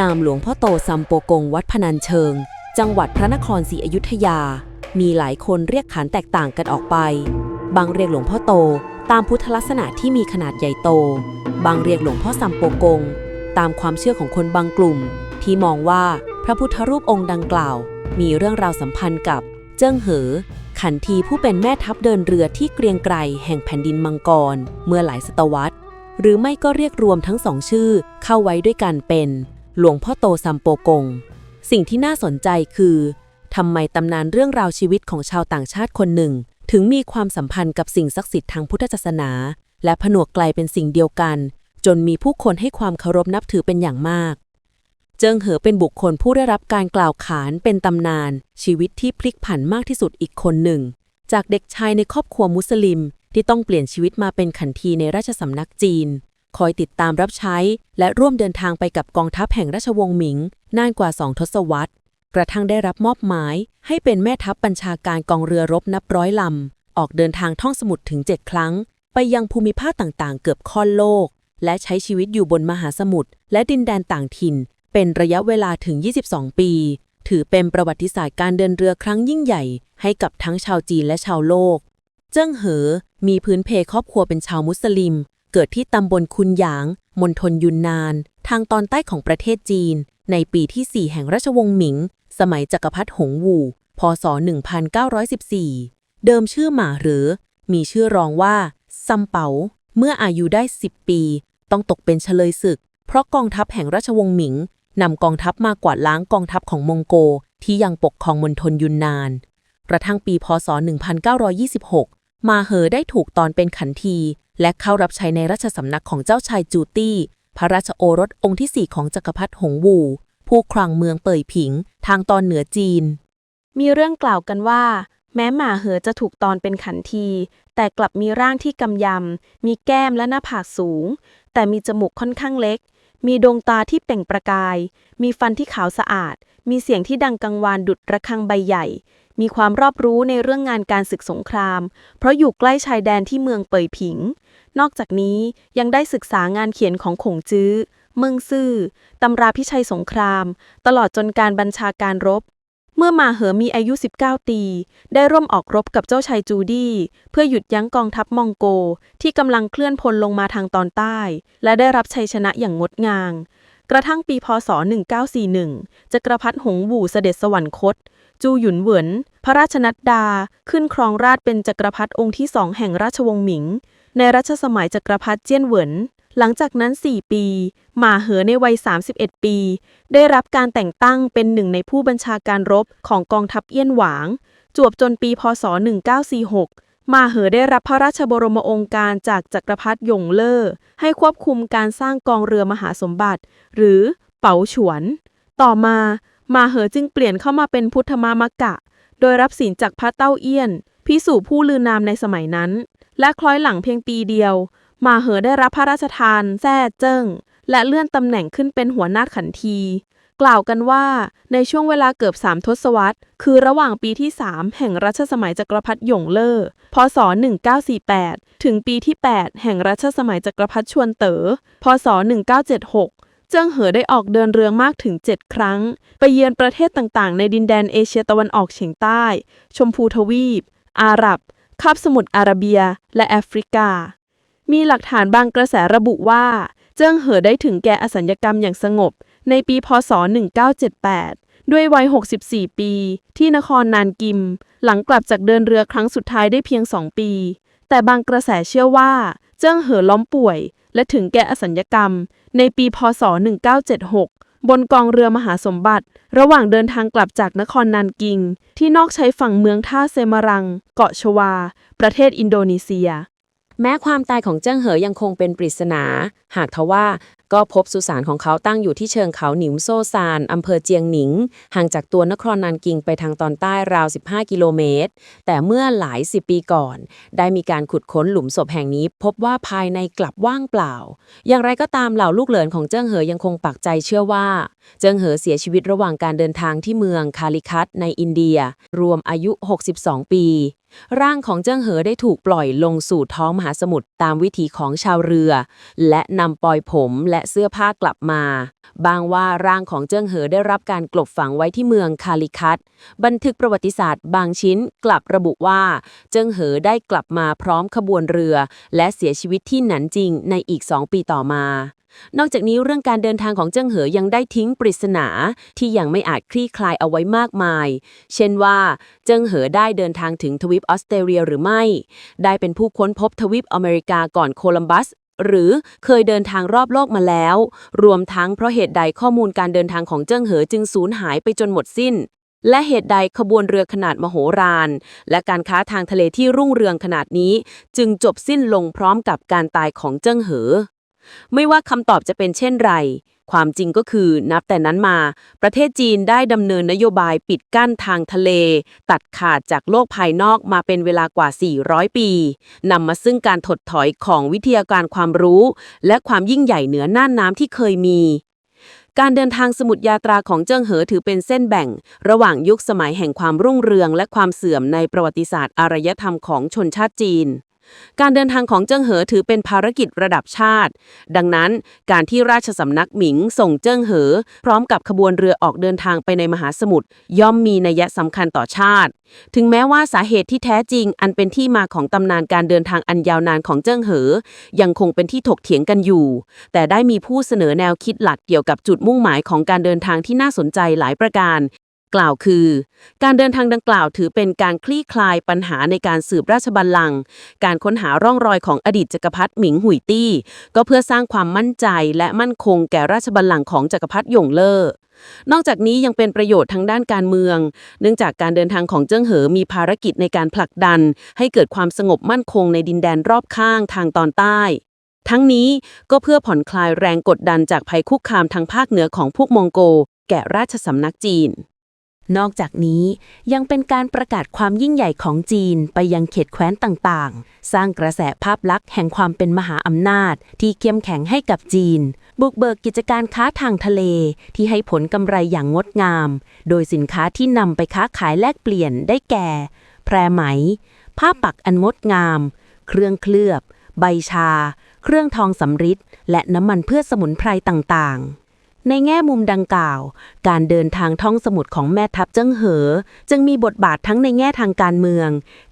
นามหลวงพ่อโตซัมโปกงวัดพนัญเชิง จังหวัดพระนครศรีอยุธยา มีหลายคนเรียกขานแตกต่างกันออกไป บางเรียกหลวงพ่อโตตามพุทธลักษณะที่มีขนาดใหญ่โต บางเรียกหลวงพ่อซัมโปกง ตามความเชื่อของคนบางกลุ่ม ที่มองว่าพระพุทธรูปองค์ดังกล่าว มีเรื่องราวสัมพันธ์กับ เจิ้งเหอ ขันทีผู้เป็นแม่ทัพเดินเรือที่เกรียงไกรแห่งแผ่นดินมังกร เมื่อหลายศตวรรษ หรือไม่ก็เรียกรวมทั้งสองชื่อเข้าไว้ด้วยกันเป็น หลวงพ่อโตซัมโปกง สิ่งที่น่าสนใจคือทำไมตำนานเรื่องราวชีวิตของชาวต่างชาติคนหนึ่ง ถึงมีความสัมพันธ์กับสิ่งศักดิ์สิทธิ์ทางพุทธศาสนา และผนวกกลายเป็นสิ่งเดียวกัน จนมีผู้คนให้ความเคารพนับถือเป็นอย่างมาก เจิงเหอเป็นบุคคลผู้ได้รับการกล่าวขานเป็นตำนาน ชีวิตที่พลิกผันมากที่สุดอีกคนหนึ่ง จากเด็กชายในครอบครัวมุสลิมที่ต้องเปลี่ยนชีวิตมาเป็นขันทีในราชสำนักจีน คอยติดตามรับใช้ และร่วมเดินทางไปกับกองทัพแห่งราชวงศ์หมิง นานกว่าสองทศวรรษ กระทั่งได้รับมอบหมาย ให้เป็นแม่ทัพบัญชาการกองเรือรบนับร้อยลำ ออกเดินทางท่องสมุทรถึง 7 ครั้ง ไปยังภูมิภาคต่างๆ เกือบค่อนโลก และใช้ชีวิตอยู่บนมหาสมุทรและดินแดนต่างถิ่น เป็นระยะเวลาถึง 22 ปี ถือเป็นประวัติศาสตร์การเดินเรือครั้งยิ่งใหญ่ ให้กับทั้งชาวจีนและชาวโลก เจิ้งเหอ มีพื้นเพครอบครัวเป็นชาวมุสลิม เกิดที่ตำบลคุนหยาง มณฑลยุนนาน ทางตอนใต้ของประเทศจีน ในปีที่ 4 แห่งราชวงศ์หมิง สมัยจักรพรรดิหงวู พศ 1914 เดิมชื่อหมาเหรือ มีชื่อรองว่าซัมเปา เมื่ออายุได้ 10 ปี ต้องตกเป็นเฉลยศึก เพราะกองทัพแห่งราชวงศ์หมิงนำกองทัพมากวาดล้างกองทัพของมองโกที่ยังปกครองมณฑลยุนนาน กระทั่งปี พศ 1926 มาเหอได้ถูกตอนเป็นขันที และเข้ารับใช้ในราชสำนักของเจ้าชายจูตี้ พระราชโอรสองค์ที่สี่ของจักรพรรดิหงวู ผู้ครองเมืองเป่ยผิง ทางตอนเหนือจีน มีเรื่องกล่าวกันว่า แม้หมาเหอจะถูกตอนเป็นขันที แต่กลับมีร่างที่กำยำ มีแก้มและหน้าผากสูง แต่มีจมูกค่อนข้างเล็ก มีดวงตาที่เปล่งประกาย มีฟันที่ขาวสะอาด มีเสียงที่ดังกังวานดุดระฆังใบใหญ่ มีความรอบรู้ในเรื่องงานการศึกสงคราม เพราะอยู่ใกล้ชายแดนที่เมืองเปยผิง นอกจากนี้ยังได้ศึกษางานเขียนของขงจื้อ เมืองซื่อ ตำราพิชัยสงคราม ตลอดจนการบัญชาการรบ เมื่อมาเหอมีอายุ 19 ปี ได้ร่วมออกรบกับเจ้าชายจูดี้ เพื่อหยุดยั้งกองทัพมองโกที่กำลังเคลื่อนพลลงมาทางตอนใต้ และได้รับชัยชนะอย่างงดงามกระทั่งปีพศ 1941 จักรพรรดิหงวู่เสด็จสวรรคต จูหยุนเหวินพระราชนัดดา ขึ้นครองราชเป็นจักรพรรดิองค์ที่สองแห่งราชวงศ์หมิง ในรัชสมัยจักรพรรดิเจี้ยนเหวินหลังจากนั้น 4 ปี หมาเหอในวัย 31 ปี ได้รับการแต่งตั้งเป็นหนึ่งในผู้บัญชาการรบของกองทัพเอี้ยนหวาง จวบจนปีพศ 1946 มาเหอได้รับพระราชบรมโองการจากจักรพรรดิหยงเล่อให้ควบคุมการสร้างกองเรือมหาสมบัติ หรือเป๋าฉวน ต่อมา มาเหอจึงเปลี่ยนเข้ามาเป็นพุทธมามกะ โดยรับศีลจากพระเต้าเอี้ยนพิสูจผู้ลือนามในสมัยนั้น และคล้อยหลังเพียงปีเดียว มาเหอได้รับพระราชทานแท้เจิ้ง และเลื่อนตำแหน่งขึ้นเป็นหัวหน้าขันที กล่าวกันว่าในช่วงเวลาเกือบสามทศวรรษ คือระหว่างปีที่ 3 แห่งรัชสมัยจักรพรรดิหยงเล่อพศ 1948 ถึงปีที่ 8 แห่งรัชสมัยจักรพรรดิชวนเตอ๋อพศ 1976 เจิ้งเหอได้ออกเดินเรือมากถึง 7 ครั้ง ไปเยือนประเทศต่างๆ ในดินแดนเอเชียตะวันออกเฉียงใต้ ชมพูทวีป อาหรับ คาบสมุทรอาระเบีย และแอฟริกา มีหลักฐานบางกระแสระบุว่า เจิ้งเหอได้ถึงแก่อสัญญกรรมอย่างสงบ ในปีพศ 1978 ด้วยวัย 64 ปี ที่นครนานกิม หลังกลับจากเดินเรือครั้งสุดท้ายได้เพียง 2 ปี แต่บางกระแสเชื่อว่า เจิ้งเหอล้มป่วย และถึงแก่อสัญญกรรม ในปีพศ 1976 บนกองเรือมหาสมบัติ ระหว่างเดินทางกลับจากนครนานกิง ที่นอกใช้ฝั่งเมืองท่าเซมารัง เกาะชวา ประเทศอินโดนีเซีย แม้ความตายของเจิ้งเหอยังคงเป็นปริศนา หากทว่า ก็พบสุสานของเขาตั้งอยู่ที่เชิงเขาหนิมโซซานอำเภอเจียงหนิง ห่างจากตัวนครนานกิงไปทางตอนใต้ราว 15 กิโลเมตร แต่เมื่อหลายสิบปีก่อน ได้มีการขุดค้นหลุมศพแห่งนี้ พบว่าภายในกลับว่างเปล่า อย่างไรก็ตามเหล่าลูกเหลินของเจิ้งเหอยังคงปักใจเชื่อว่า เจิ้งเหอเสียชีวิตระหว่างการเดินทางที่เมืองคาลิคัตในอินเดีย รวมอายุ 62 ปี ร่างของเจิ้งเหอได้ถูกปล่อยลงสู่ท้องมหาสมุทรตามวิถีของชาวเรือ และนำปลอยผมและเสื้อผ้ากลับมา บางว่าร่างของเจิ้งเหอได้รับการกลบฝังไว้ที่เมืองคาลิคัต บันทึกประวัติศาสตร์บางชิ้นกลับระบุว่า เจิ้งเหอได้กลับมาพร้อมขบวนเรือ และเสียชีวิตที่หนันจิงในอีกสองปีต่อมา นอกจากนี้เรื่องการเดินทางของเจิ้งเหอยังได้ทิ้งปริศนาที่ยังไม่อาจคลี่คลายเอาไว้มากมาย เช่นว่า เจิ้งเหอได้เดินทางถึงทวีปออสเตรเลียหรือไม่ ได้เป็นผู้ค้นพบทวีปอเมริกาก่อนโคลัมบัสหรือเคยเดินทางรอบโลกมาแล้ว รวมทั้งเพราะเหตุใดข้อมูลการเดินทางของเจิ้งเหอจึงสูญหายไปจนหมดสิ้น และเหตุใดขบวนเรือขนาดมโหฬารและการค้าทางทะเลที่รุ่งเรืองขนาดนี้ จึงจบสิ้นลงพร้อมกับการตายของเจิ้งเหอ ไม่ว่าคำตอบจะเป็นเช่นไร ความจริงก็คือนับแต่นั้นมา ประเทศจีนได้ดำเนินนโยบายปิดกั้นทางทะเล ตัดขาดจากโลกภายนอกมาเป็นเวลากว่า 400 ปีนำมาซึ่งการถดถอยของวิทยาการความรู้ และความยิ่งใหญ่เหนือน่านน้ำที่เคยมีการเดินทางสมุทรยาตราของเจิ้งเหอถือเป็นเส้นแบ่ง ระหว่างยุคสมัยแห่งความรุ่งเรืองและความเสื่อมในประวัติศาสตร์อารยธรรมของชนชาติจีน การเดินทางของเจิ้งเหอถือเป็นภารกิจระดับชาติ ดังนั้นการที่ราชสำนักหมิงส่งเจิ้งเหอ พร้อมกับขบวนเรือออกเดินทางไปในมหาสมุทรย่อมมีนัยสำคัญต่อชาติ ถึงแม้ว่าสาเหตุที่แท้จริง อันเป็นที่มาของตำนานการเดินทางอันยาวนานของเจิ้งเหอ ยังคงเป็นที่ถกเถียงกันอยู่ แต่ได้มีผู้เสนอแนวคิดหลักเกี่ยวกับจุดมุ่งหมายของการเดินทางที่น่าสนใจหลายประการ กล่าวคือ การเดินทางดังกล่าวถือเป็นการคลี่คลายปัญหาในการสืบราชบัลลังก์การค้นหาร่องรอยของอดีตจักรพรรดิหมิงหุยตี้ ก็เพื่อสร้างความมั่นใจและมั่นคงแก่ราชบัลลังก์ของจักรพรรดิหยงเล่อนอกจากนี้ยังเป็นประโยชน์ทางด้านการเมือง เนื่องจากการเดินทางของเจิ้งเหอมีภารกิจในการผลักดัน ให้เกิดความสงบมั่นคงในดินแดนรอบข้างทางตอนใต้ ทั้งนี้ก็เพื่อผ่อนคลายแรงกดดันจากภัยคุกคามทางภาคเหนือของพวกมองโก แก่ราชสำนักจีน นอกจากนี้ยังเป็นการประกาศความยิ่งใหญ่ของจีนไปยังเขตแคว้นต่างๆ สร้างกระแสภาพลักษณ์แห่งความเป็นมหาอำนาจ ที่เข้มแข็งให้กับจีน บุกเบิกกิจการค้าทางทะเล ที่ให้ผลกำไรอย่างงดงาม โดยสินค้าที่นำไปค้าขายแลกเปลี่ยนได้แก่ แพรไหม ผ้าปักอันงดงาม เครื่องเคลือบ ใบชา เครื่องทองสำริดและน้ำมันเพื่อสมุนไพรต่างๆ ในแง่มุมดังกล่าว การเดินทางท่องสมุทรของแม่ทัพเจิ้งเหอ จึงมีบทบาททั้งในแง่ทางการเมือง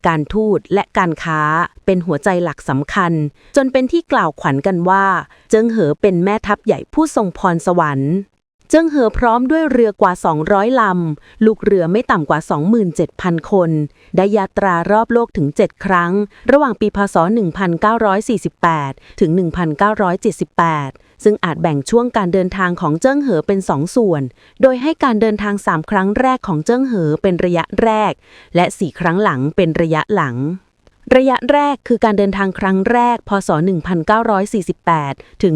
การทูตและการค้า เป็นหัวใจหลักสำคัญ จนเป็นที่กล่าวขวัญกันว่า เจิ้งเหอเป็นแม่ทัพใหญ่ผู้ทรงพรสวรรค์ เจิ้งเหอพร้อมด้วยเรือกว่า 200 ลำ ลูกเรือไม่ต่ำกว่า 27,000 คน ได้ยาตรารอบโลกถึง 7 ครั้ง ระหว่างปีพศ 1948 ถึง 1978 ซึ่งอาจแบ่งช่วงการเดินทางของเจิ้งเหอเป็น 2 ส่วน โดยให้การเดินทาง 3 ครั้งแรกของเจิ้งเหอเป็นระยะแรก และ 4 ครั้งหลังเป็นระยะหลัง ระยะแรกคือการเดินทางครั้งแรก พศ 1948 ถึง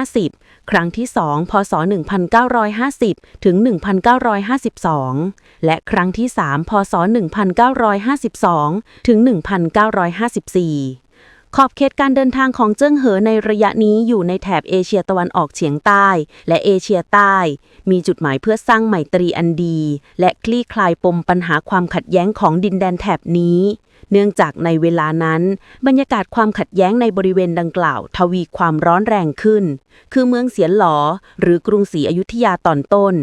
1950 ครั้งที่ 2 พศ 1950 ถึง 1952 และครั้งที่ 3 พศ 1952 ถึง 1954 ขอบเขตการเดินทางของเจิ้งเหอในระยะนี้อยู่ในแถบเอเชียตะวันออกเฉียงใต้ และเอเชียใต้ มีจุดหมายเพื่อสร้างไมตรีอันดี และคลี่คลายปมปัญหาความขัดแย้งของดินแดนแถบนี้ เนื่องจากในเวลานั้น บรรยากาศความขัดแย้งในบริเวณดังกล่าว ทวีความร้อนแรงขึ้น คือเมืองเสียนหลอ หรือกรุงศรีอยุธยาตอนต้น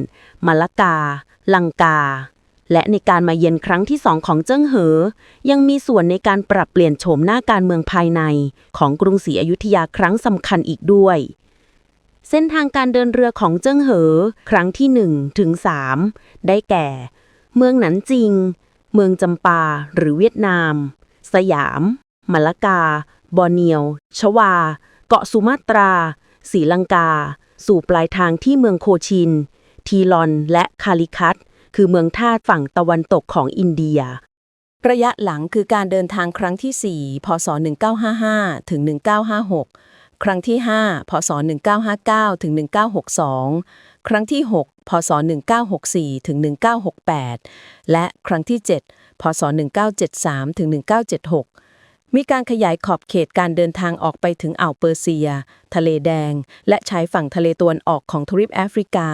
มะละกา ลังกา และในการมาเยือนครั้งที่สองของเจิ้งเหอ ยังมีส่วนในการปรับเปลี่ยนโฉมหน้าการเมืองภายใน ของกรุงศรีอยุธยาครั้งสำคัญอีกด้วย เส้นทางการเดินเรือของเจิ้งเหอ ครั้งที่ 1 ถึง 3 ได้แก่ เมืองหนันจิง เมืองจำปาหรือเวียดนาม สยามมะละกา บอร์เนียว ชวา เกาะสุมาตราศรีลังกา สู่ปลายทางที่เมืองโคชิน ทีลอนและคาลิคัต คือเมืองท่าฝั่งตะวันตกของอินเดีย ระยะหลังคือการเดินทางครั้งที่ 4 พศ 1955 ถึง 1956 ครั้งที่ 5 พศ 1959 ถึง 1962 ครั้งที่ 6 พศ 1964 ถึง 1968 และครั้งที่ 7 พศ 1973 ถึง 1976 มีการขยายขอบเขตการเดินทางออกไปถึงอ่าวเปอร์เซีย ทะเลแดง และชายฝั่งทะเลตะวันออกของทวีปแอฟริกา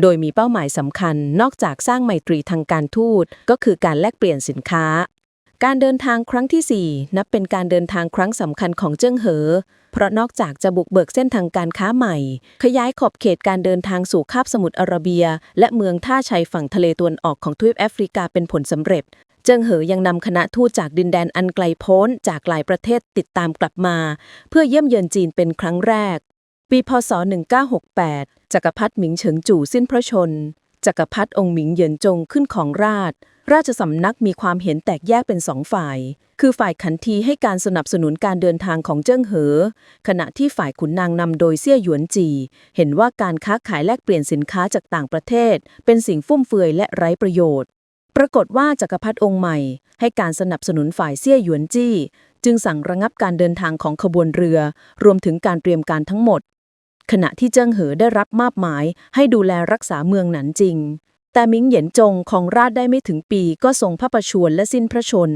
โดยมีเป้าหมายสำคัญ นอกจากสร้างไมตรีทางการทูต ก็คือการแลกเปลี่ยนสินค้า การเดินทางครั้งที่ 4 นับเป็นการเดินทางครั้งสำคัญของเจิ้งเหอ เพราะนอกจากจะบุกเบิกเส้นทางการค้าใหม่ ขยายขอบเขตการเดินทางสู่คาบสมุทรอาระเบีย และเมืองท่าชัยฝั่งทะเลตะวันออกของทวีปแอฟริกาเป็นผลสำเร็จ เจิ้งเหอยังนำคณะทูตจากดินแดนอันไกลโพ้นจากหลายประเทศติดตามกลับมา เพื่อเยี่ยมเยือนจีนเป็นครั้งแรก ปีพศ 1968 จักรพรรดิหมิงเฉิงจู่สิ้นพระชน จักรพรรดิองค์หมิงเหยินจงขึ้นของราช ราชสำนักมีความเห็นแตกแยกเป็นสองฝ่าย คือฝ่ายขันทีให้การสนับสนุนการเดินทางของเจิ้งเหอ ขณะที่ฝ่ายขุนนางนำโดยเซี่ยหยวนจี เห็นว่าการค้าขายแลกเปลี่ยนสินค้าจากต่างประเทศ เป็นสิ่งฟุ่มเฟือยและไร้ประโยชน์ ปรากฏว่าจักรพรรดิองค์ใหม่ ให้การสนับสนุนฝ่ายเซี่ยหยวนจี้ จึงสั่งระงับการเดินทางของขบวนเรือ รวมถึงการเตรียมการทั้งหมด ขณะที่เจิ้งเหอได้รับมอบหมาย ให้ดูแลรักษาเมืองหนันจริง แต่มิงเหยียนจงของราชได้ไม่ถึงปีก็ทรงพระประชวรและสิ้นพระชน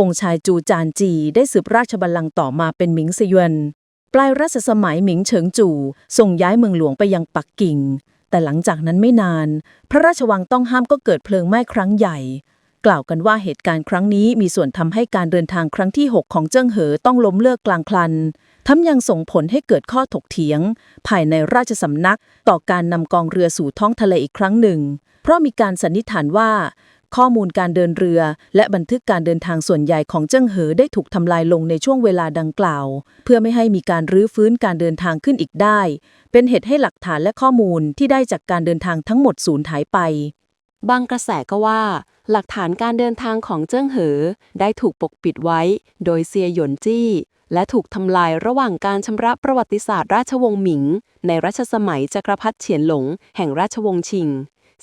องค์ชายจูจานจีได้สืบราชบัลลังก์ต่อมาเป็นหมิงซยวนปลายรัชสมัยหมิงเฉิงจู่ส่งย้ายเมืองหลวงไปยังปักกิ่ง แต่หลังจากนั้นไม่นาน พระราชวังต้องห้ามก็เกิดเพลิงไหม้ครั้งใหญ่ กล่าวกันว่าเหตุการณ์ครั้งนี้มีส่วนทำให้การเดินทางครั้งที่ 6 ของเจิ้งเหอต้องล้มเลิกกลางคลัน ทั้งยังส่งผลให้เกิดข้อถกเถียง ภายในราชสำนักต่อการนำกองเรือสู่ท้องทะเลอีกครั้งหนึ่ง เพราะมีการสันนิษฐานว่า ข้อมูลการเดินเรือ และบันทึกการเดินทางส่วนใหญ่ของเจิ้งเหอได้ถูกทำลายลงในช่วงเวลาดังกล่าว เพื่อไม่ให้มีการรื้อฟื้นการเดินทางขึ้นอีกได้ เป็นเหตุให้หลักฐานและข้อมูลที่ได้จากการเดินทางทั้งหมดสูญหายไป บางกระแสก็ว่า หลักฐานการเดินทางของเจิ้งเหอ ได้ถูกปกปิดไว้ โดยเซียหยวนจี้ และถูกทำลายระหว่างการชำระประวัติศาสตร์ราชวงศ์หมิง ในรัชสมัยจักรพรรดิเฉียนหลง แห่งราชวงศ์ชิง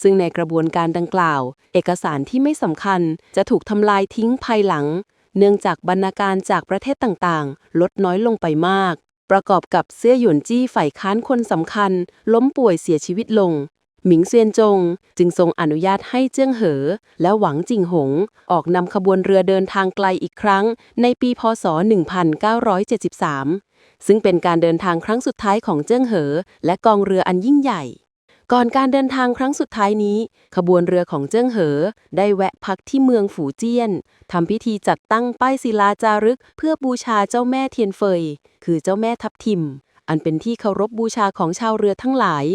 ซึ่งในกระบวนการดังกล่าว เอกสารที่ไม่สำคัญจะถูกทำลายทิ้งภายหลัง เนื่องจากบรรณาการจากประเทศต่างๆ ลดน้อยลงไปมาก ประกอบกับเสื้อหยวนจี้ฝ่ายค้านคนสำคัญ ล้มป่วยเสียชีวิตลง หมิงเซียนจง จึงทรงอนุญาตให้เจิ้งเหอ และหวังจิงหง ออกนำขบวนเรือเดินทางไกลอีกครั้ง ในปีพศ 1973ซึ่งเป็นการเดินทางครั้งสุดท้ายของเจิ้งเหอ และกองเรืออันยิ่งใหญ่ ก่อนการเดินทางครั้งสุดท้ายนี้ ขบวนเรือของเจิ้งเหอ ได้แวะพักที่เมืองฝูเจี้ยนทำพิธีจัดตั้งป้ายศิลาจารึก เพื่อบูชาเจ้าแม่เทียนเฟย คือเจ้าแม่ทับทิม อันเป็นที่เคารพบูชาของชาวเรือทั้งหลาย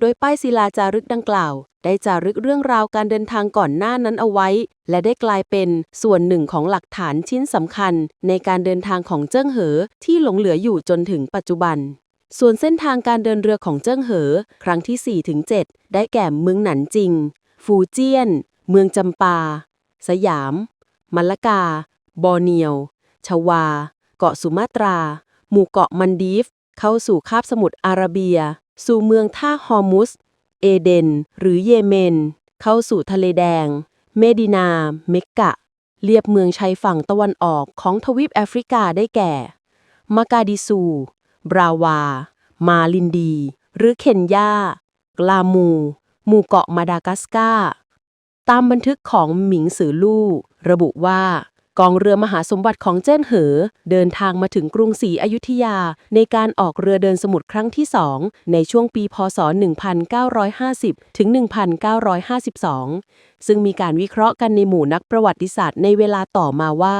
โดยป้ายศิลาจารึกดังกล่าว ได้จารึกเรื่องราวการเดินทางก่อนหน้านั้นเอาไว้ และได้กลายเป็นส่วนหนึ่งของหลักฐานชิ้นสำคัญ ในการเดินทางของเจิ้งเหอที่หลงเหลืออยู่จนถึงปัจจุบัน ส่วนเส้นทางการเดินเรือของเจิ้งเหอ ครั้งที่4-7ได้แก่เมืองหนันจิง ฟูเจี้ยน เมืองจำปา สยาม มัลลกา บอร์เนียว ชวา เกาะสุมาตรา หมู่เกาะมันดีฟ เข้าสู่คาบสมุทรอาระเบีย สู่เมืองท่าฮอร์มุส เอเดน หรือเยเมน เข้าสู่ทะเลแดง เมดินา เมกกะเรียบเมืองชายฝั่งตะวันออกของทวีปแอฟริกาได้แก่ มากาดิซู บราวา มาลินดี หรือเคนยากลามู หมู่เกาะมาดากัสการ์ตามบันทึกของหมิงสือลู่ระบุว่า กองเรือมหาสมบัติของเจิ้นเหอ เดินทางมาถึงกรุงศรีอยุธยา ในการออกเรือเดินสมุทรครั้งที่สองในช่วงปีพศ 1950 ถึง 1952 ซึ่งมีการวิเคราะห์กันในหมู่นักประวัติศาสตร์ในเวลาต่อมาว่า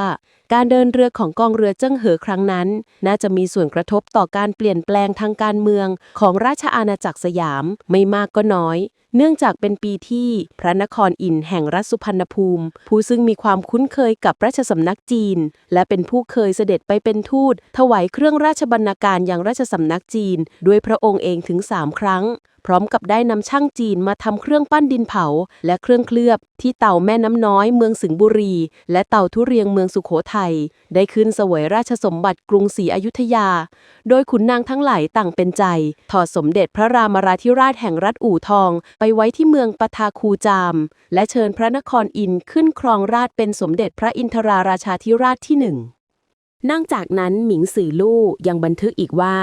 การเดินเรือของกองเรือเจิ้งเหอครั้งนั้น น่าจะมีส่วนกระทบต่อการเปลี่ยนแปลงทางการเมืองของราชอาณาจักรสยามไม่มากก็น้อย เนื่องจากเป็นปีที่พระนครอินแห่งรัฐสุพรรณภูมิ ผู้ซึ่งมีความคุ้นเคยกับราชสำนักจีน และเป็นผู้เคยเสด็จไปเป็นทูต ถวายเครื่องราชบรรณาการยังราชสำนักจีน ด้วยพระองค์เองถึงสามครั้ง พร้อมกับได้นำช่างจีนมาทำเครื่องปั้นดินเผา และเครื่องเคลือบ ที่เต่าแม่น้ำน้อยเมืองสิงห์บุรี และเต่าทุเรียงเมืองสุโขทัยได้ขึ้นเสวยราชสมบัติกรุงศรีอยุธยา โดยขุนนางทั้งหลายต่างเป็นใจ ถอดสมเด็จพระรามาราธิราชแห่งรัฐอู่ทอง ไปไว้ที่เมืองปทาคูจาม และเชิญพระนครอินขึ้นครองราชเป็นสมเด็จพระอินทราราชาธิราชที่หนึ่ง นอกจากนั้นหมิงสื่อลู่ยังบันทึกอีกว่า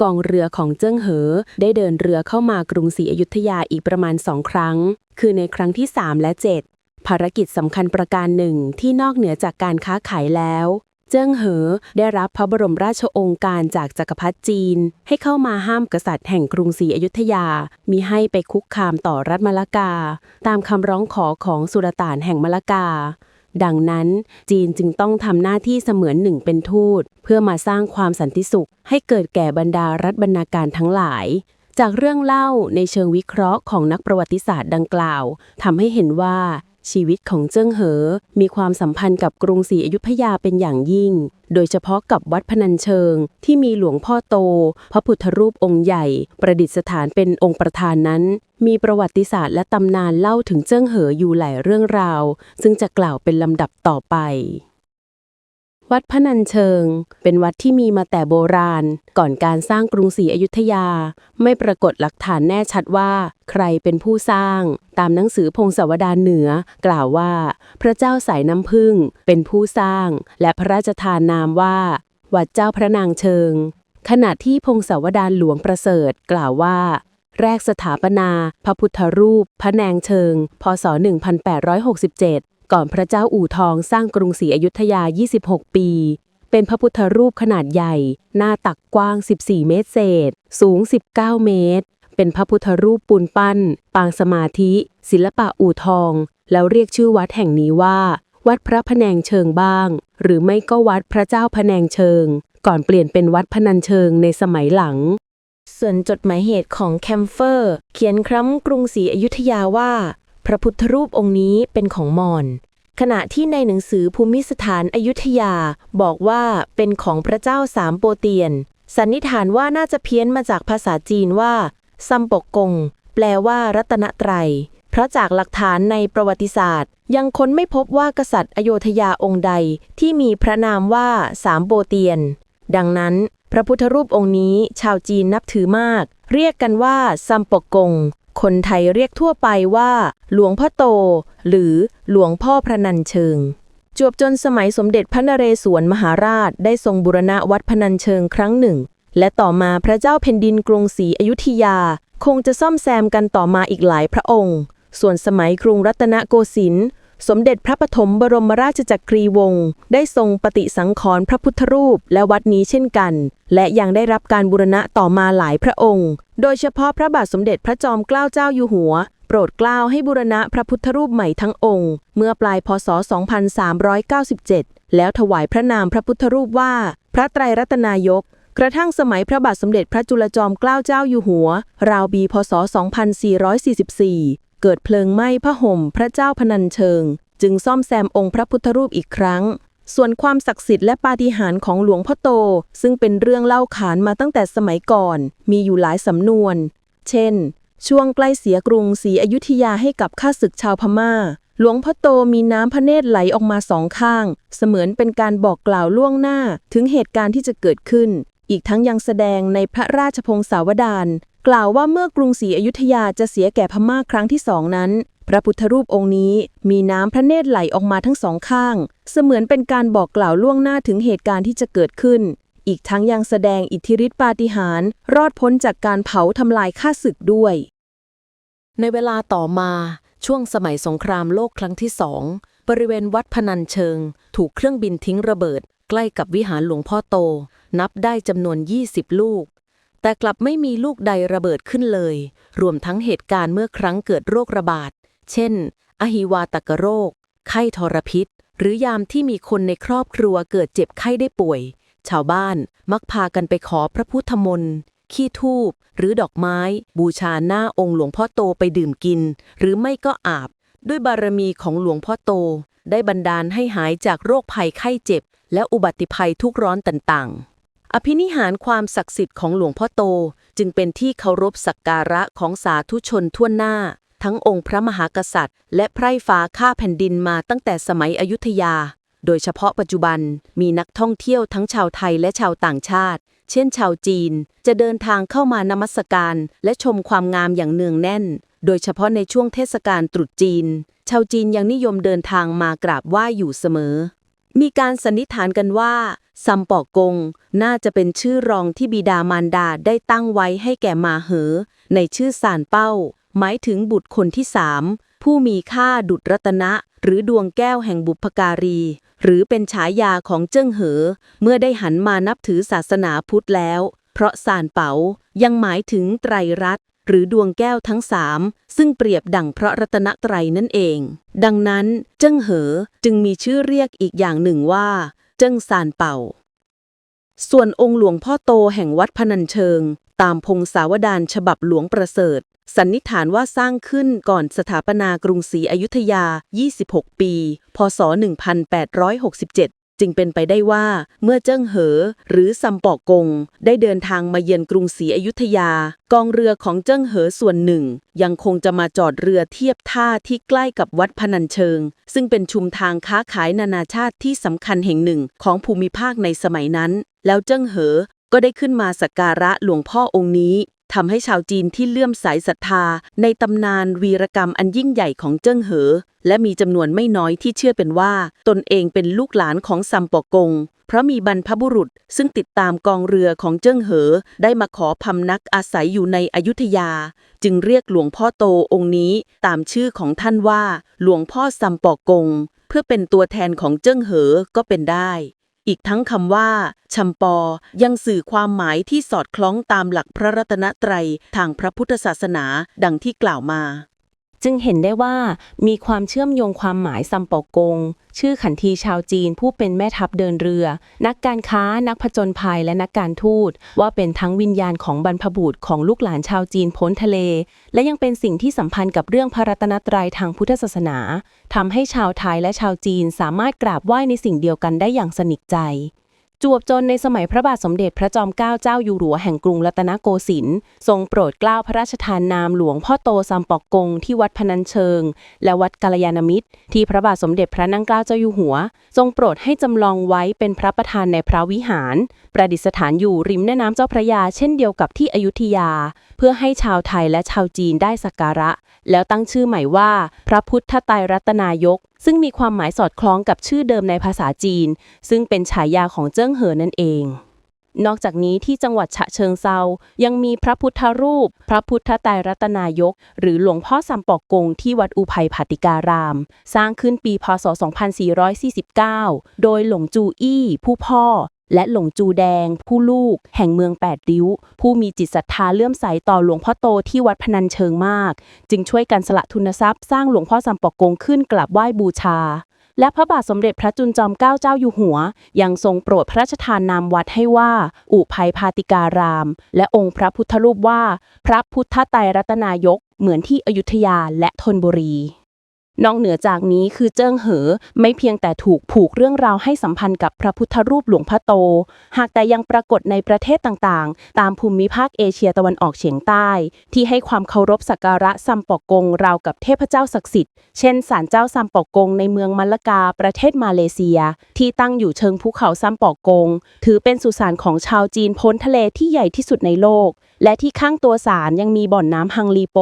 กองเรือของเจิ้งเหอ ได้เดินเรือเข้ามากรุงศรีอยุธยาอีกประมาณสองครั้ง คือในครั้งที่ 3 และ 7 ภารกิจสำคัญประการหนึ่งที่นอกเหนือจากการค้าขายแล้ว เจิ้งเหอ ได้รับพระบรมราชโองการจากจักรพรรดิจีน ให้เข้ามาห้ามกษัตริย์แห่งกรุงศรีอยุธยา มีให้ไปคุกคามต่อรัฐมะละกา ตามคำร้องขอของสุลต่านแห่งมะละกา ดังนั้นจีนจึงต้องทำหน้าที่เสมือนหนึ่งเป็นทูต เพื่อมาสร้างความสันติสุข ให้เกิดแก่บรรดารัฐบรรณาการทั้งหลาย จากเรื่องเล่าในเชิงวิเคราะห์ของนักประวัติศาสตร์ดังกล่าวทำให้เห็นว่า ชีวิตของเจิ้งเหอ มีความสัมพันธ์กับกรุงศรีอยุธยาเป็นอย่างยิ่ง โดยเฉพาะกับวัดพนัญเชิง ที่มีหลวงพ่อโต พระพุทธรูปองค์ใหญ่ ประดิษฐานเป็นองค์ประธานนั้น มีประวัติศาสตร์และตำนานเล่าถึงเจิ้งเหออยู่หลายเรื่องราว ซึ่งจะกล่าวเป็นลำดับต่อไป วัดพนัญเชิง เป็นวัดที่มีมาแต่โบราณ ก่อนการสร้างกรุงศรีอยุธยา ไม่ปรากฏหลักฐานแน่ชัดว่า ใครเป็นผู้สร้าง ตามหนังสือพงศาวดารเหนือ กล่าวว่า พระเจ้าสายน้ำพึ่ง เป็นผู้สร้าง และพระราชทานนามว่า วัดเจ้าพระนางเชิง ขณะที่พงศาวดารหลวงประเสริฐ กล่าวว่าแรกสถาปนา พระพุทธรูป พระแนงเชิง พศ 1867 ก่อนพระเจ้าอู่ทองสร้างกรุงศรีอยุธยา 26 ปี เป็นพระพุทธรูปขนาดใหญ่ หน้าตักกว้าง 14 เมตรเศษ สูง 19 เมตร เป็นพระพุทธรูปปูนปั้น ปางสมาธิ ศิลปะอู่ทอง แล้วเรียกชื่อวัดแห่งนี้ว่า วัดพระพแนงเชิงบ้าง หรือไม่ก็วัดพระเจ้าพแนงเชิง ก่อนเปลี่ยนเป็นวัดพนัญเชิงในสมัยหลังส่วนจดหมายเหตุของแคมเฟอร์ เขียนครั้ำกรุงศรีอยุธยาว่า พระพุทธรูปองค์นี้เป็นของมอญขณะที่ในหนังสือภูมิสถานอยุธยา บอกว่าเป็นของพระเจ้าสามโปเตียน สันนิษฐานว่าน่าจะเพี้ยนมาจากภาษาจีนว่าซัมปกกง แปลว่ารัตนตรัย เพราะจากหลักฐานในประวัติศาสตร์ ยังค้นไม่พบว่ากษัตริย์อโยธยาองค์ใดที่มีพระนามว่าสามโปเตียน ดังนั้น พระพุทธรูปองค์นี้ชาวจีนนับถือมาก เรียกกันว่าซัมปกกง คนไทยเรียกทั่วไปว่า หลวงพ่อโต หรือหลวงพ่อพระนันเชิง จวบจนสมัยสมเด็จพระนเรศวรมหาราชได้ทรงบุรณะวัดพนันเชิงครั้งหนึ่ง และต่อมาพระเจ้าแผ่นดินกรุงศรีอยุธยา คงจะซ่อมแซมกันต่อมาอีกหลายพระองค์ ส่วนสมัยกรุงรัตนโกสินทร์ สมเด็จพระปฐมบรมราชจักรีวงศ์ได้ทรงปฏิสังขรณ์พระพุทธรูปและวัดนี้เช่นกัน และยังได้รับการบูรณะต่อมาหลายพระองค์ โดยเฉพาะพระบาทสมเด็จพระจอมเกล้าเจ้าอยู่หัว โปรดเกล้าให้บูรณะพระพุทธรูปใหม่ทั้งองค์ เมื่อปลายพศ 2397 แล้วถวายพระนามพระพุทธรูปว่า พระไตรรัตนายกกระทั่งสมัยพระบาทสมเด็จพระจุลจอมเกล้าเจ้าอยู่หัว ราวปีพศ 2444 เกิดเพลิงไหม้พระห่มพระเจ้าพนัญเชิง จึงซ่อมแซมองค์พระพุทธรูปอีกครั้ง ส่วนความศักดิ์สิทธิ์และปาฏิหาริย์ของหลวงพ่อโต ซึ่งเป็นเรื่องเล่าขานมาตั้งแต่สมัยก่อน มีอยู่หลายสำนวน เช่น ช่วงใกล้เสียกรุงศรีอยุธยาให้กับข้าศึกชาวพม่า หลวงพ่อโตมีน้ำพระเนตรไหลออกมาสองข้าง เสมือนเป็นการบอกกล่าวล่วงหน้าถึงเหตุการณ์ที่จะเกิดขึ้นอีกทั้งยังแสดงในพระราชพงศาวดาร กล่าวว่าเมื่อกรุงศรีอยุธยาจะเสียแก่พม่าครั้งที่สองนั้น พระพุทธรูปองค์นี้มีน้ำพระเนตรไหลออกมาทั้งสองข้าง เสมือนเป็นการบอกกล่าวล่วงหน้าถึงเหตุการณ์ที่จะเกิดขึ้น อีกทั้งยังแสดงอิทธิฤทธิปาฏิหาริย์รอดพ้นจากการเผาทำลายข้าศึกด้วย ในเวลาต่อมาช่วงสมัยสงครามโลกครั้งที่สองบริเวณวัดพนัญเชิง ถูกเครื่องบินทิ้งระเบิด ใกล้กับวิหารหลวงพ่อโต นับได้จำนวน 20 ลูก แต่กลับไม่มีลูกใดระเบิดขึ้นเลย รวมทั้งเหตุการณ์เมื่อครั้งเกิดโรคระบาด เช่น อหิวาตกโรค ไข้ทรพิษ หรือยามที่มีคนในครอบครัวเกิดเจ็บไข้ได้ป่วย ชาวบ้านมักพากันไปขอพระพุทธมนต์ขี้ทูบหรือดอกไม้ บูชาหน้าองค์หลวงพ่อโตไปดื่มกิน หรือไม่ก็อาบ ด้วยบารมีของหลวงพ่อโต ได้บันดาลให้หายจากโรคภัยไข้เจ็บ และอุบัติภัยทุกร้อนต่างๆ อภินิหารความศักดิ์สิทธิ์ของหลวงพ่อโต จึงเป็นที่เคารพสักการะของสาธุชนทั่วหน้า ทั้งองค์พระมหากษัตริย์ และไพร่ฟ้าข้าแผ่นดินมาตั้งแต่สมัยอยุธยา โดยเฉพาะปัจจุบันมีนักท่องเที่ยวทั้งชาวไทยและชาวต่างชาติ เช่นชาวจีน จะเดินทางเข้ามานมัสการ และชมความงามอย่างเนืองแน่น โดยเฉพาะในช่วงเทศกาลตรุษจีน ชาวจีนยังนิยมเดินทางมากราบไหว้อยู่เสมอมีการสันนิษฐานกันว่า ซัมปอกง น่าจะเป็นชื่อรองที่บิดามารดาได้ตั้งไว้ให้แก่มาเหอ ในชื่อสารเป้า หมายถึงบุตรคนที่สามผู้มีค่าดุจรัตนะ หรือดวงแก้วแห่งบุพการี หรือเป็นฉายาของเจิ้งเหอ เมื่อได้หันมานับถือศาสนาพุทธแล้ว เพราะสารเป๋ายังหมายถึงไตรรัตหรือดวงแก้วทั้งสามซึ่งเปรียบดั่งพระรัตนตรัยนั่นเอง ดังนั้น เจิ้งเหอจึงมีชื่อเรียกอีกอย่างหนึ่งว่า จิ้งซานเป่า ส่วนองค์หลวงพ่อโตแห่งวัดพนัญเชิง ตามพงศาวดารฉบับหลวงประเสริฐ สันนิษฐานว่าสร้างขึ้นก่อนสถาปนากรุงศรีอยุธยา 26 ปี พศ 1867 จึงเป็นไปได้ว่าเมื่อเจิ้งเหอ หรือซัมปอกง ได้เดินทางมาเยือนกรุงศรีอยุธยา กองเรือของเจิ้งเหอส่วนหนึ่ง ยังคงจะมาจอดเรือเทียบท่าที่ใกล้กับวัดพนัญเชิง ซึ่งเป็นชุมทางค้าขายนานาชาติที่สำคัญแห่งหนึ่งของภูมิภาคในสมัยนั้น แล้วเจิ้งเหอก็ได้ขึ้นมาสักการะหลวงพ่อองค์นี้ ทำให้ชาวจีนที่เลื่อมใสศรัทธา ในตำนานวีรกรรมอันยิ่งใหญ่ของเจิ้งเหอ และมีจำนวนไม่น้อยที่เชื่อเป็นว่า ตนเองเป็นลูกหลานของซัมปอกง เพราะมีบรรพบุรุษ ซึ่งติดตามกองเรือของเจิ้งเหอ ได้มาขอพำนักอาศัยอยู่ในอยุธยา จึงเรียกหลวงพ่อโตองค์นี้ตามชื่อของท่านว่า หลวงพ่อซัมปอกง เพื่อเป็นตัวแทนของเจิ้งเหอก็เป็นได้ อีกทั้งคำว่า ชัมปอ ยังสื่อความหมายที่สอดคล้องตามหลักพระรัตนตรัยทางพระพุทธศาสนา ดังที่กล่าวมา จึงเห็นได้ว่ามีความเชื่อมโยงความหมายซัมปอกง ชื่อขันทีชาวจีนผู้เป็นแม่ทัพเดินเรือ นักการค้านักผจญภัยและนักการทูต ว่าเป็นทั้งวิญญาณของบรรพบุรุษของลูกหลานชาวจีนพ้นทะเล และยังเป็นสิ่งที่สัมพันธ์กับเรื่องพระรัตนตรัยทางพุทธศาสนาทำให้ชาวไทยและชาวจีนสามารถกราบไหว้ในสิ่งเดียวกันได้อย่างสนิทใจ จวบจนในสมัยพระบาทสมเด็จพระจอมเกล้าเจ้าอยู่หัวแห่งกรุงรัตนโกสินทร์ทรงโปรดเกล้าพระราชทานนามหลวงพ่อโตซัมปอกกงที่วัดพนัญเชิง และวัดกาลยานมิตร ที่พระบาทสมเด็จพระนั่งเกล้าเจ้าอยู่หัว ทรงโปรดให้จำลองไว้เป็นพระประธานในพระวิหาร ประดิษฐานอยู่ริมแม่น้ำเจ้าพระยา เช่นเดียวกับที่อยุธยา เพื่อให้ชาวไทยและชาวจีนได้สักการะ แล้วตั้งชื่อใหม่ว่า พระพุทธไตรรัตนายก ซึ่งมีความหมายสอดคล้องกับชื่อเดิมในภาษาจีน ซึ่งเป็นฉายาของเจิ้งเหอนั่นเอง นอกจากนี้ที่จังหวัดฉะเชิงเซา ยังมีพระพุทธรูป พระพุทธไตรรัตนายก หรือหลวงพ่อสัมปอกกงที่วัดอุภัยผาติการาม สร้างขึ้นปีพศ 2449 โดยหลงจูอี้ผู้พ่อ และหลงจูแดง ผู้ลูก แห่งเมืองแปดริ้ว ผู้มีจิตศรัทธาเลื่อมใสต่อหลวงพ่อโตที่วัดพนัญเชิงมาก จึงช่วยกันสละทุนทรัพย์สร้างหลวงพ่อสัมปอกกงขึ้นกราบไหว้บูชา และพระบาทสมเด็จพระจุลจอมเกล้าเจ้าอยู่หัว ยังทรงโปรดพระราชทานนามวัดให้ว่า อุภัยพาติการาม และองค์พระพุทธรูปว่า พระพุทธไตรรัตนายก เหมือนที่อยุธยาและธนบุรี นอกเหนือจากนี้คือเจิ้งเหอ ไม่เพียงแต่ถูกผูกเรื่องราวให้สัมพันธ์กับพระพุทธรูปหลวงพ่อโต หากแต่ยังปรากฏในประเทศต่างๆ ตามภูมิภาคเอเชียตะวันออกเฉียงใต้ ที่ให้ความเคารพสักการะซัมปอกงราวกับเทพเจ้าศักดิ์สิทธิ์เช่นศาลเจ้าซัมปอกงในเมืองมัลกาประเทศมาเลเซีย ที่ตั้งอยู่เชิงภูเขาซัมปอกงถือเป็นสุสานของชาวจีนพ้นทะเลที่ใหญ่ที่สุดในโลก และที่ข้างตัวศาลยังมีบ่อนน้ำฮังลีโป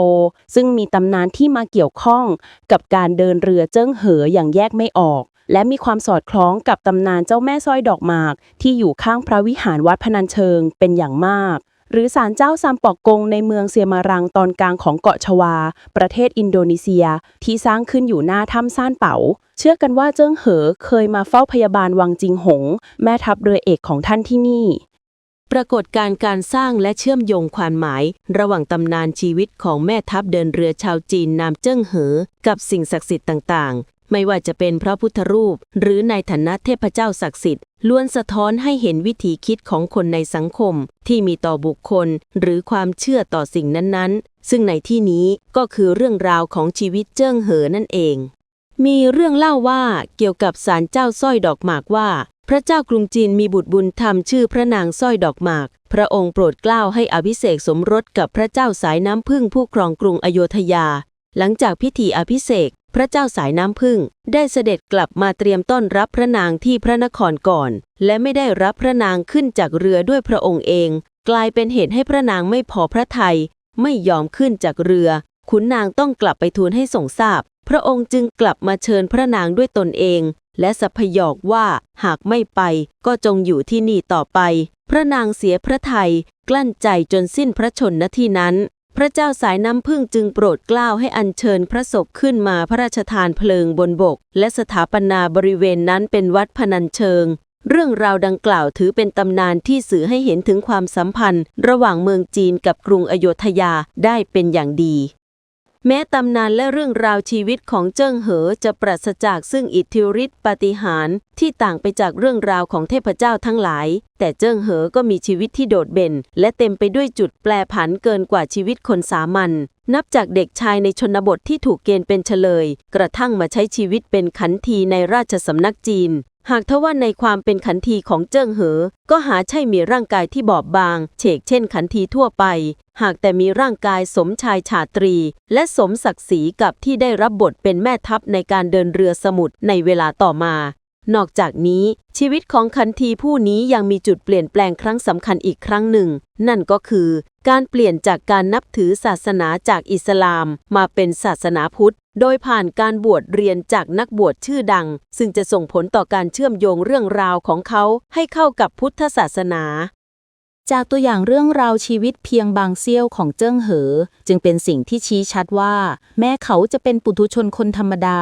ซึ่งมีตำนานที่มาเกี่ยวข้องกับการเดินเรือเจิ้งเหออย่างแยกไม่ออก และมีความสอดคล้องกับตำนานเจ้าแม่สร้อยดอกหมาก ที่อยู่ข้างพระวิหารวัดพนัญเชิงเป็นอย่างมาก หรือศาลเจ้าซัมปอกกงในเมืองเซียมารังตอนกลางของเกาะชวา ประเทศอินโดนีเซีย ที่สร้างขึ้นอยู่หน้าถ้ำซ่านเป๋า เชื่อกันว่าเจิ้งเหอเคยมาเฝ้าพยาบาลวังจิงหง แม่ทัพเรือเอกของท่านที่นี่ ปรากฏการ์การสร้างและเชื่อมโยงความหมาย ระหว่างตำนานชีวิตของแม่ทัพเดินเรือชาวจีนนามเจิ้งเหอ กับสิ่งศักดิ์สิทธิ์ต่างๆ ไม่ว่าจะเป็นพระพุทธรูป หรือในฐานะเทพเจ้าศักดิ์สิทธิ์ล้วนสะท้อนให้เห็นวิถีคิดของคนในสังคม ที่มีต่อบุคคล หรือความเชื่อต่อสิ่งนั้นๆ ซึ่งในที่นี้ก็คือเรื่องราวของชีวิตเจิ้งเหอนั่นเองมีเรื่องเล่าว่าเกี่ยวกับศาลเจ้าสร้อยดอกหมากว่าพระเจ้ากรุงจีนมีบุตรบุญธรรมชื่อพระนางสร้อยดอกหมาก พระองค์โปรดเกล้าให้อภิเษกสมรสกับพระเจ้าสายน้ำพึ่งผู้ครองกรุงอโยธยา หลังจากพิธีอภิเษกพระเจ้าสายน้ำพึ่ง ได้เสด็จกลับมาเตรียมต้อนรับพระนางที่พระนครก่อน และไม่ได้รับพระนางขึ้นจากเรือด้วยพระองค์เอง กลายเป็นเหตุให้พระนางไม่พอพระทัยไม่ยอมขึ้นจากเรือ ขุนนางต้องกลับไปทูลให้ทรงทราบ พระองค์จึงกลับมาเชิญพระนางด้วยตนเอง และสัพยอกว่าหากไม่ไปก็จงอยู่ที่นี่ต่อไป พระนางเสียพระไทยกลั้นใจจนสิ้นพระชนณที่นั้น พระเจ้าสายน้ำพึ่งจึงโปรดกล้าวให้อัญเชิญพระศพขึ้นมาพระราชทานเพลิงบนบก และสถาปนาบริเวณนั้นเป็นวัดพนัญเชิง เรื่องราวดังกล่าวถือเป็นตำนานที่สื่อให้เห็นถึงความสัมพันธ์ ระหว่างเมืองจีนกับกรุงอโยธยาได้เป็นอย่างดี แม้ตำนานและเรื่องราวชีวิตของเจิ้งเหอจะปราศจากซึ่งอิทธิฤทธิปาฏิหาริย์ที่ต่างไปจากเรื่องราวของเทพเจ้าทั้งหลาย แต่เจิ้งเหอก็มีชีวิตที่โดดเด่น และเต็มไปด้วยจุดแปรผันเกินกว่าชีวิตคนสามัญนับจากเด็กชายในชนบทที่ถูกเกณฑ์เป็นเฉลย กระทั่งมาใช้ชีวิตเป็นขันทีในราชสำนักจีน หากทว่าในความเป็นขันทีของเจิ้งเหอ ก็หาใช่มีร่างกายที่บอบบาง เฉกเช่นขันทีทั่วไป หากแต่มีร่างกายสมชายชาตรี และสมศักดิ์ศรีกับที่ได้รับบทเป็นแม่ทัพในการเดินเรือสมุทรในเวลาต่อมา นอกจากนี้ ชีวิตของคันทีผู้นี้ยังมีจุดเปลี่ยนแปลงครั้งสำคัญอีกครั้งหนึ่ง นั่นก็คือ การเปลี่ยนจากการนับถือศาสนาจากอิสลาม มาเป็นศาสนาพุทธ โดยผ่านการบวชเรียนจากนักบวชชื่อดัง ซึ่งจะส่งผลต่อการเชื่อมโยงเรื่องราวของเขาให้เข้ากับพุทธศาสนา จากตัวอย่างเรื่องราวชีวิตเพียงบางเสี้ยวของเจิ้งเหอ จึงเป็นสิ่งที่ชี้ชัดว่า แม้เขาจะเป็นปุถุชนคนธรรมดา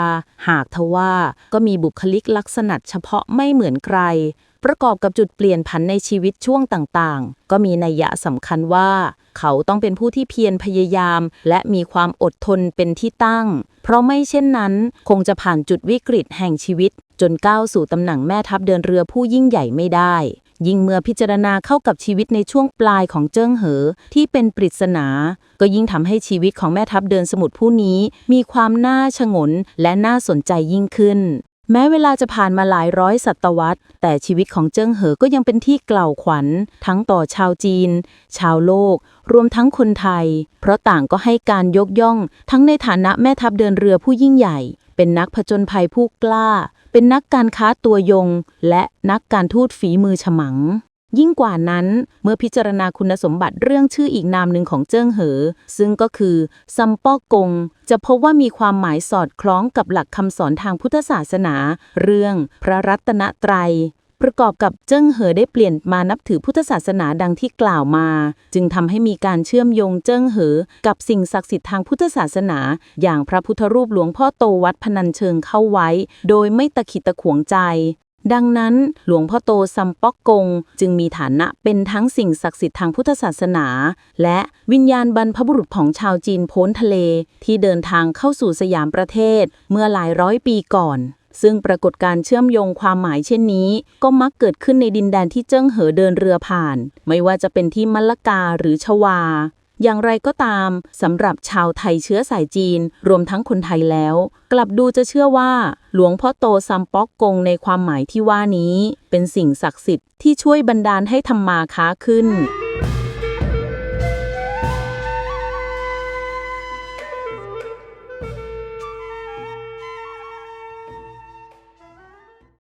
หากทว่าก็มีบุคลิกลักษณะเฉพาะไม่เหมือนใคร ประกอบกับจุดเปลี่ยนผันในชีวิตช่วงต่างๆ ก็มีนัยยะสำคัญว่า เขาต้องเป็นผู้ที่เพียรพยายาม และมีความอดทนเป็นที่ตั้ง เพราะไม่เช่นนั้น คงจะผ่านจุดวิกฤตแห่งชีวิต จนก้าวสู่ตำแหน่งแม่ทัพเดินเรือผู้ยิ่งใหญ่ไม่ได้ ยิ่งเมื่อพิจารณาเข้ากับชีวิตในช่วงปลายของเจิ้งเหอ ที่เป็นปริศนา ก็ยิ่งทำให้ชีวิตของแม่ทัพเดินสมุทรผู้นี้ มีความน่าชงนและน่าสนใจยิ่งขึ้น แม้เวลาจะผ่านมาหลายร้อยศตวรรษ แต่ชีวิตของเจิ้งเหอก็ยังเป็นที่กล่าวขวัญ ทั้งต่อชาวจีน ชาวโลก รวมทั้งคนไทย เพราะต่างก็ให้การยกย่อง ทั้งในฐานะแม่ทัพเดินเรือผู้ยิ่งใหญ่เป็นนักผจญภัยผู้กล้า เป็นนักการค้าตัวยง และนักการทูตฝีมือฉมัง ยิ่งกว่านั้นเมื่อพิจารณาคุณสมบัติเรื่องชื่ออีกนามหนึ่งของเจิ้งเหอ ซึ่งก็คือซัมป้อกง จะพบว่ามีความหมายสอดคล้องกับหลักคำสอนทางพุทธศาสนา เรื่องพระรัตนตรัย ประกอบกับเจิ้งเหอได้เปลี่ยนมานับถือพุทธศาสนาดังที่กล่าวมา จึงทำให้มีการเชื่อมโยงเจิ้งเหอ กับสิ่งศักดิ์สิทธิ์ทางพุทธศาสนา อย่างพระพุทธรูปหลวงพ่อโตวัดพนัญเชิงเข้าไว้ โดยไม่ตะขิดตะขวงใจ ดังนั้นหลวงพ่อโตซัมป๊อกกง จึงมีฐานะเป็นทั้งสิ่งศักดิ์สิทธิ์ทางพุทธศาสนา และวิญญาณบรรพบุรุษของชาวจีนพ้นทะเล ที่เดินทางเข้าสู่สยามประเทศ เมื่อหลายร้อยปีก่อน ซึ่งปรากฏการเชื่อมโยงความหมายเช่นนี้ ก็มักเกิดขึ้นในดินแดนที่เจิ้งเหอเดินเรือผ่าน ไม่ว่าจะเป็นที่มัลลกาหรือชวา อย่างไรก็ตามสำหรับชาวไทยเชื้อสายจีน รวมทั้งคนไทยแล้ว กลับดูจะเชื่อว่า หลวงพ่อโตซัมป๊อกกงในความหมายที่ว่านี้ เป็นสิ่งศักดิ์สิทธิ์ที่ช่วยบันดาลให้ทำมาค้าขึ้น